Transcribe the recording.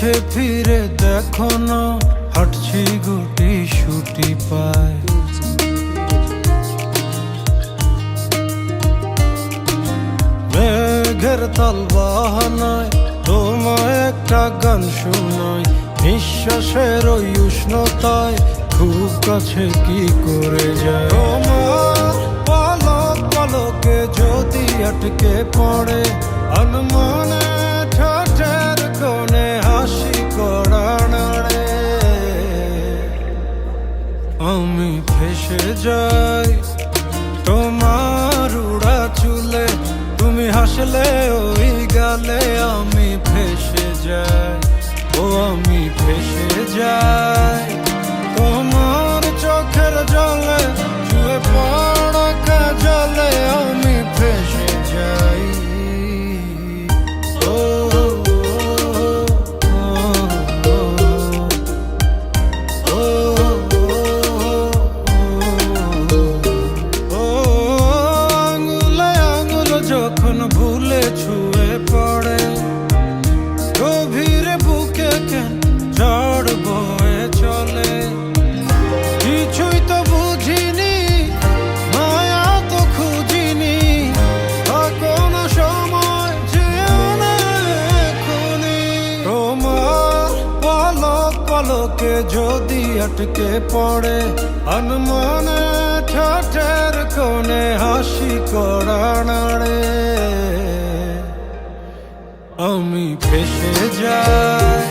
পিছে ফিরে দেখো না, হাঁটছি গুটি শুটি পায়। মেঘের তাল বাহানায় তোমায় একটা গান শোনাই, নিঃশ্বাসের ওই উষ্ণতায় খুব কাছে কি করে যায়? তোমার পলক পলকে যদি আটকে পড়ে যাই তোমার উড়া চুলে তুমি হাসলে ওই গালে আমি ফেসে যাই। ও, আমি ফেসে যাই। পলকে যদি আটকে পড়ে অনমনে ঠাটের কোণে হাসি করা নাড়ে আমি ফেসে যাই